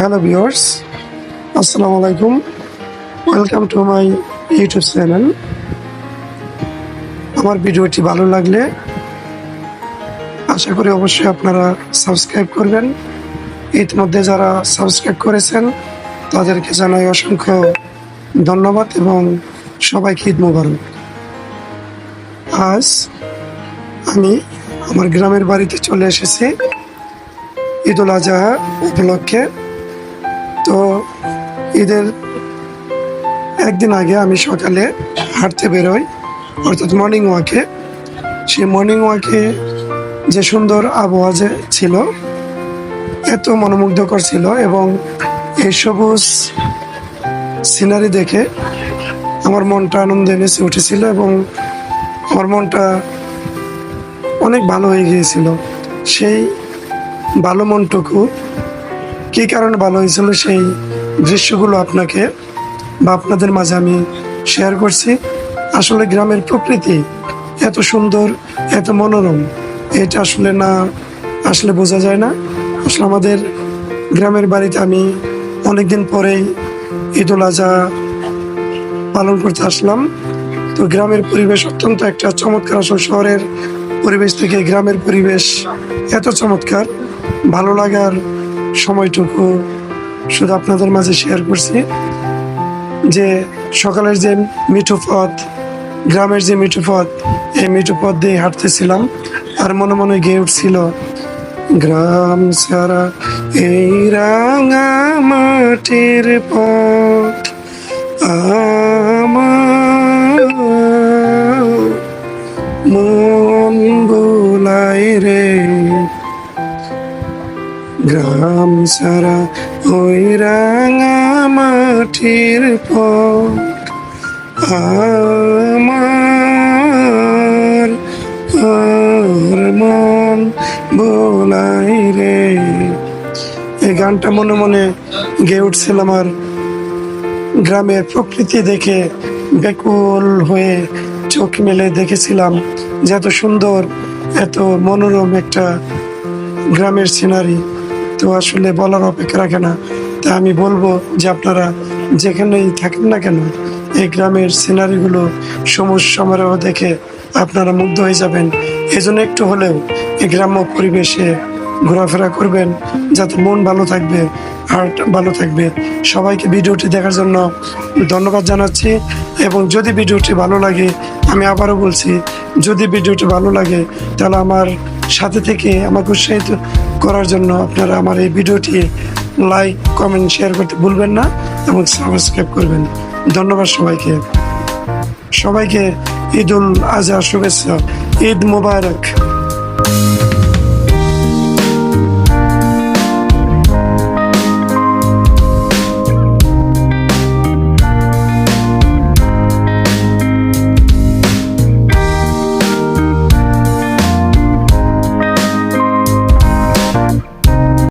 Hello viewers, আসসালামু আলাইকুম। Welcome to my YouTube channel আমার ভিডিওটি ভালো লাগলে আশা করি অবশ্যই আপনারা সাবস্ক্রাইব করবেন। ইতিমধ্যে যারা সাবস্ক্রাইব করেছেন, তাদেরকে জানাই অসংখ্য ধন্যবাদ এবং সবাইকে ঈদ মোবারক। আজ আমি আমার গ্রামের বাড়িতে চলে এসেছি। ঈদুল আজহা উপলক্ষে। তো ঈদের একদিন আগে আমি সকালে হাঁটতে বেরোই, অর্থাৎ মর্নিং ওয়াকে সেই মর্নিং ওয়াকে যে সুন্দর আবহাওয়া যে ছিল, এত মনোমুগ্ধকর ছিল এবং এই সবুজ সিনারি দেখে আমার মনটা আনন্দে নেচে উঠেছিল এবং আমার মনটা অনেক ভালো হয়ে গিয়েছিল। সেই ভালো মনটুকু কী কারণে ভালো হয়েছিল সেই দৃশ্যগুলো আপনাকে বা আপনাদের মাঝে আমি শেয়ার করছি? আসলে গ্রামের প্রকৃতি এত সুন্দর, এত মনোরম, এটা আসলে না, আসলে বোঝা যায় না। আসলে আমাদের গ্রামের বাড়িতে আমি অনেকদিন পরেই ঈদুল আজহা পালন করতে আসলাম। তো গ্রামের পরিবেশ অত্যন্ত একটা চমৎকার। আসলে শহরের পরিবেশ থেকে গ্রামের পরিবেশ এত চমৎকার। ভালো লাগার সময়টুকু শুধু আপনাদের মাঝে শেয়ার করছি যে সকালের যে মিঠু পথ, গ্রামের যে মিঠু পথ, এই মিঠু পথ দিয়ে হাঁটতেছিলাম আর মনে মনে গেয়ে উঠছিল, গ্রাম সারা এই রাঙা মাটির পথ আমার গ্রাম সারা ওই রাঙা মাটির পথ। আমার মন বোলাই রে। এই গানটা মনে মনে গেয়ে উঠছিল আমার গ্রামের প্রকৃতি দেখে। ব্যাকুল হয়ে চোখ মেলে দেখেছিলাম যে এত সুন্দর, এত মনোরম একটা গ্রামের সিনারি। তো আসলে বলার অপেক্ষা রাখে না। তা আমি বলব যে আপনারা যেখানেই থাকেন না কেন, এই গ্রামের সিনারিগুলো সবুজ সমারোহ দেখে আপনারা মুগ্ধ হয়ে যাবেন। এই জন্য একটু হলেও এই গ্রাম্য পরিবেশে ঘোরাফেরা করবেন, যাতে মন ভালো থাকবে হার্ট ভালো থাকবে। সবাইকে ভিডিওটি দেখার জন্য ধন্যবাদ জানাচ্ছি এবং যদি ভিডিওটি ভালো লাগে, আমি আবারও বলছি, যদি ভিডিওটি ভালো লাগে, তাহলে আমার সাথে থেকে আমাকে উৎসাহিত করার জন্য আপনারা আমার এই ভিডিওটি লাইক কমেন্ট শেয়ার করতে ভুলবেন না এবং সাবস্ক্রাইব করবেন। ধন্যবাদ সবাইকে। সবাইকে ঈদ উল আজহা শুভেচ্ছা। ঈদ মোবারক।